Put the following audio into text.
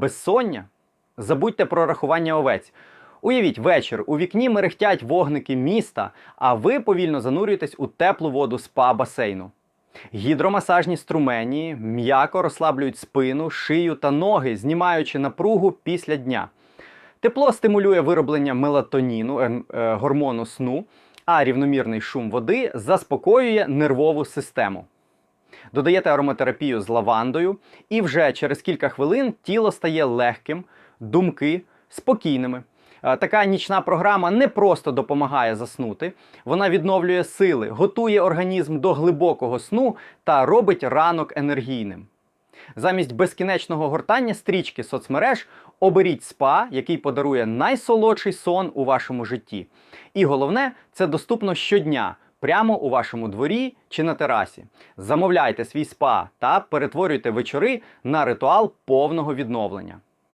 Безсоння? Забудьте про рахування овець. Уявіть, вечір у вікні мерехтять вогники міста, а ви повільно занурюєтесь у теплу воду спа басейну. Гідромасажні струмені м'яко розслаблюють спину, шию та ноги, знімаючи напругу після дня. Тепло стимулює вироблення мелатоніну, е, е, гормону сну, а рівномірний шум води заспокоює нервову систему. Додаєте ароматерапію з лавандою, і вже через кілька хвилин тіло стає легким, думки спокійними. Е, Така нічна програма не просто допомагає заснути, вона відновлює сили, готує організм до глибокого сну та робить ранок енергійним. Замість безкінечного гортання стрічки соцмереж оберіть спа, який подарує найсолодший сон у вашому житті. І головне, це доступно щодня, прямо у вашому дворі чи на терасі. Замовляйте свій спа та перетворюйте вечори на ритуал повного відновлення.